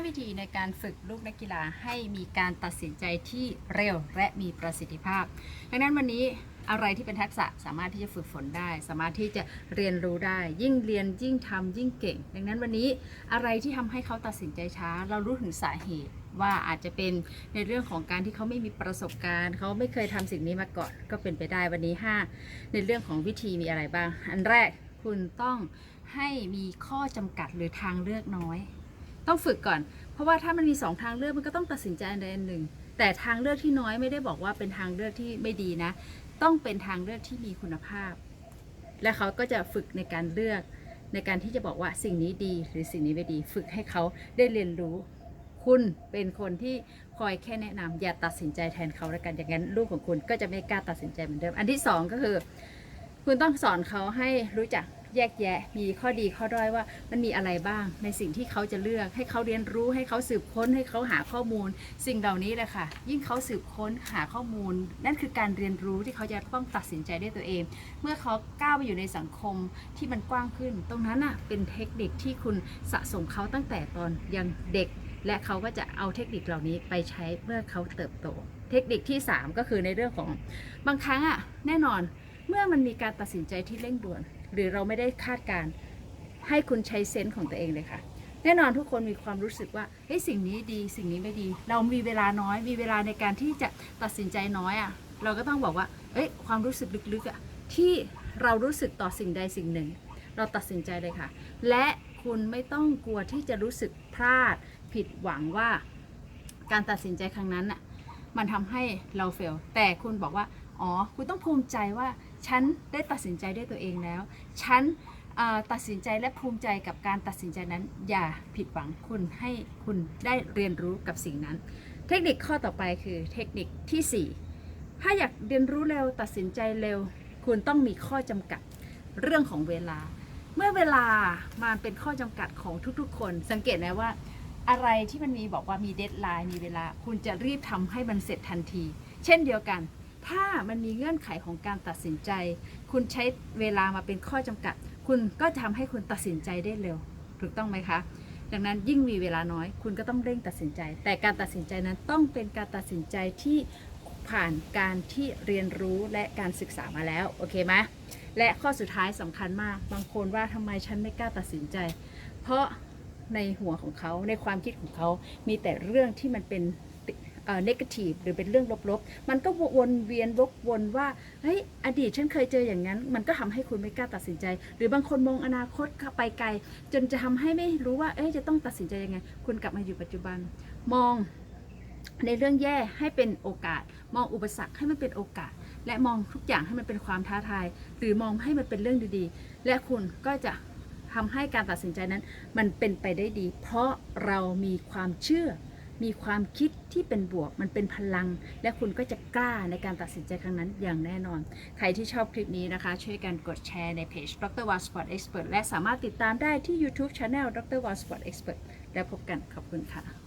5 วิธีในการฝึกลูกนักกีฬาให้มีการตัดสินใจที่เร็วและมีประสิทธิภาพ ดังนั้นวันนี้อะไรที่เป็นทักษะสามารถที่จะฝึกฝนได้ สามารถที่จะเรียนรู้ได้ ยิ่งเรียนยิ่งทำยิ่งเก่ง ดังนั้นวันนี้อะไรที่ทำให้เขาตัดสินใจช้า เรารู้ถึงสาเหตุว่าอาจจะเป็นในเรื่องของการที่เขาไม่มีประสบการณ์ เขาไม่เคยทำสิ่งนี้มาก่อนก็เป็นไปได้วันนี้ 5 ในเรื่องของวิธีมีอะไรบ้าง อันแรกคุณต้องให้มีข้อจำกัดหรือทางเลือกน้อย ต้องฝึกก่อน เพราะว่าถ้ามันมีสองทางเลือกมันก็ต้องตัดสินใจอันใดอันหนึ่ง แต่ทางเลือกที่น้อยไม่ได้บอกว่าเป็นทางเลือกที่ไม่ดีนะ ต้องเป็นทางเลือกที่มีคุณภาพ และเขาก็จะฝึกในการเลือกในการที่จะบอกว่าสิ่งนี้ดีหรือสิ่งนี้ไม่ดี ฝึกให้เขาได้เรียนรู้ คุณเป็นคนที่คอยแค่แนะนำอย่าตัดสินใจแทนเขาแล้วกันอย่างนั้นลูกของคุณก็จะไม่กล้าตัดสินใจเหมือนเดิม อันที่สองก็คือ คุณต้องสอนเขาให้รู้จัก แยกแยะ มีข้อดีข้อด้อยว่ามันมีอะไรบ้าง ในสิ่งที่เขาจะเลือก ให้เขาเรียนรู้ ให้เขาสืบค้น ให้เขาหาข้อมูล สิ่งเหล่านี้แหละค่ะ ยิ่งเขาสืบค้นหาข้อมูล นั่นคือการเรียนรู้ที่เขาจะต้องตัดสินใจด้วยตัวเอง เมื่อเขาก้าวไปอยู่ในสังคมที่มันกว้างขึ้น ตรงนั้นน่ะเป็นเทคนิคที่คุณสะสมเขาตั้งแต่ตอนยังเด็ก และเขาก็จะเอาเทคนิคเหล่านี้ไปใช้เมื่อเขาเติบโต เทคนิคที่ 3 ก็คือในเรื่องของบางครั้งอะแน่นอนเมื่อมันมีการตัดสินใจที่เร่งด่วน หรือเราไม่ได้คาดการณ์ให้คุณใช้เซนส์ของตัวเองเลยค่ะ แน่นอนทุกคนมีความรู้สึกว่าเฮ้ยสิ่งนี้ดีสิ่งนี้ไม่ดี เรามีเวลาน้อย มีเวลาในการที่จะตัดสินใจน้อยอะ เราก็ต้องบอกว่าเอ้ยความรู้สึกลึกๆอะที่เรารู้สึกต่อสิ่งใดสิ่งหนึ่ง เราตัดสินใจเลยค่ะ และคุณไม่ต้องกลัวที่จะรู้สึกพลาด ผิดหวังว่า การตัดสินใจครั้งนั้นน่ะมันทำให้เราเฟลแต่คุณบอกว่า อ๋อ คุณต้องภูมิใจว่า ฉันได้ตัดสินใจด้วยตัวเองแล้ว ฉันตัดสินใจและภูมิใจกับการตัดสินใจนั้น อย่าผิดหวังคุณให้คุณได้เรียนรู้กับสิ่งนั้น เทคนิคข้อต่อไปคือเทคนิคทีสี่ 4 ถ้าอยากเรียนรู้เร็วตัดสินใจเร็ว คุณต้องมีข้อจำกัดเรื่องของเวลา เมื่อเวลามันเป็นข้อจำกัดของทุกๆ คน สังเกตไหมว่า อะไรที่มันมีบอกว่ามีเดทไลน์มีเวลา คุณจะรีบทำให้มันเสร็จทันที เช่นเดียวกัน ถ้ามันมีเงื่อนไขของการตัดสินใจ คุณใช้เวลามาเป็นข้อจำกัด คุณก็จะทำให้คุณตัดสินใจได้เร็ว ถูกต้องไหมคะ ดังนั้นยิ่งมีเวลาน้อย คุณก็ต้องเร่งตัดสินใจ แต่การตัดสินใจนั้นต้องเป็นการตัดสินใจที่ผ่านการที่เรียนรู้และการศึกษามาแล้วโอเคไหมและข้อสุดท้ายสำคัญมาก บางคนว่าทำไมฉันไม่กล้าตัดสินใจ เพราะในหัวของเขาในความคิดของเขามีแต่เรื่องที่มันเป็น เอ่อ negative หรือเป็นเรื่องลบๆ มันก็วนเวียนวกวนว่าเฮ้ยอดีตฉันเคยเจออย่างนั้น มันก็ทำให้คุณไม่กล้าตัดสินใจ หรือบางคนมองอนาคตไปไกล จนจะทำให้ไม่รู้ว่าเอ๊ะจะต้องตัดสินใจยังไง คุณกลับมาอยู่ปัจจุบัน มองในเรื่องแย่ให้เป็นโอกาส มองอุปสรรคให้มันเป็นโอกาส และมองทุกอย่างให้มันเป็นความท้าทาย หรือมองให้มันเป็นเรื่องดีๆ และคุณก็จะทำให้การตัดสินใจนั้น มันเป็นไปได้ดี เพราะเรามีความเชื่อ มีความคิดที่เป็นบวกมันเป็นพลัง และคุณก็จะกล้าในการตัดสินใจครั้งนั้นอย่างแน่นอน ใครที่ชอบคลิปนี้นะคะ ช่วยกันกดแชร์ในเพจ Dr. w a Sport Expert และสามารถติดตามได้ที่ YouTube Channel Dr. w a Sport Expert แล้วพบกันขอบคุณค่ะ